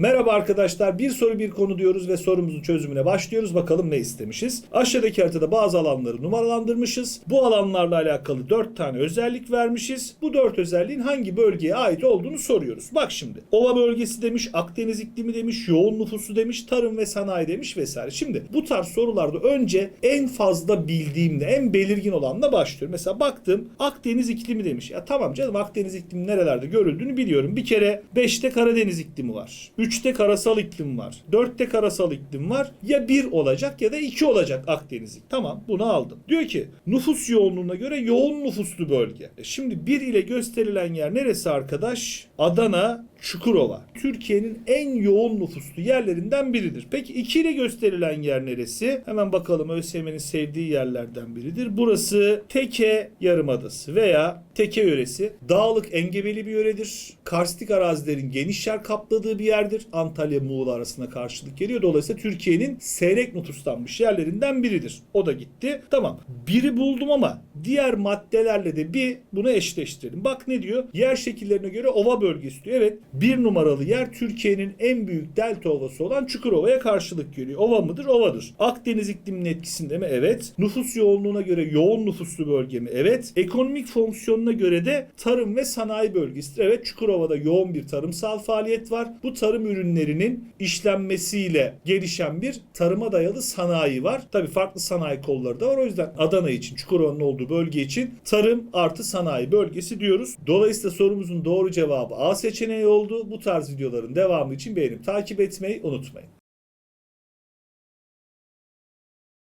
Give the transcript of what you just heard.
Merhaba arkadaşlar. Bir soru bir konu diyoruz ve sorumuzun çözümüne başlıyoruz. Bakalım ne istemişiz? Aşağıdaki haritada bazı alanları numaralandırmışız. Bu alanlarla alakalı 4 tane özellik vermişiz. Bu 4 özelliğin hangi bölgeye ait olduğunu soruyoruz. Bak şimdi. Ova bölgesi demiş, Akdeniz iklimi demiş, yoğun nüfusu demiş, tarım ve sanayi demiş vesaire. Şimdi bu tarz sorularda önce en fazla bildiğimle, en belirgin olanla başlıyorum. Mesela baktım Akdeniz iklimi demiş. Ya tamam canım Akdeniz iklimi nerelerde görüldüğünü biliyorum. Bir kere 5'te Karadeniz iklimi var. 3'te karasal iklim var. 4'te karasal iklim var. Ya 1 olacak ya da 2 olacak Akdeniz iklimi. Tamam bunu aldım. Diyor ki nüfus yoğunluğuna göre yoğun nüfuslu bölge. E Şimdi 1 ile gösterilen yer neresi arkadaş? Adana, Çukurova. Türkiye'nin en yoğun nüfuslu yerlerinden biridir. Peki 2 ile gösterilen yer neresi? Hemen bakalım ÖSYM'nin sevdiği yerlerden biridir. Burası Teke Yarımadası veya Teke yöresi. Dağlık engebeli bir yöredir. Karstik arazilerin geniş yer kapladığı bir yerdir. Antalya Muğla arasına karşılık geliyor. Dolayısıyla Türkiye'nin seyrek nüfuslanmış yerlerinden biridir. O da gitti. Tamam. Biri buldum ama diğer maddelerle de bir bunu eşleştirelim. Bak ne diyor? Yer şekillerine göre ova bölgesi diyor. Evet. Bir numaralı yer Türkiye'nin en büyük delta ovası olan Çukurova'ya karşılık geliyor. Ova mıdır? Ovadır. Akdeniz ikliminin etkisinde mi? Evet. Nüfus yoğunluğuna göre yoğun nüfuslu bölge mi? Evet. Ekonomik fonksiyonuna göre de tarım ve sanayi bölgesidir. Evet Çukurova'da yoğun bir tarımsal faaliyet var. Bu tarım ürünlerinin işlenmesiyle gelişen bir tarıma dayalı sanayi var. Tabii farklı sanayi kolları da var. O yüzden Adana için, Çukurova'nın bölge için tarım artı sanayi bölgesi diyoruz. Dolayısıyla sorumuzun doğru cevabı A seçeneği oldu. Bu tarz videoların devamı için beğenip takip etmeyi unutmayın.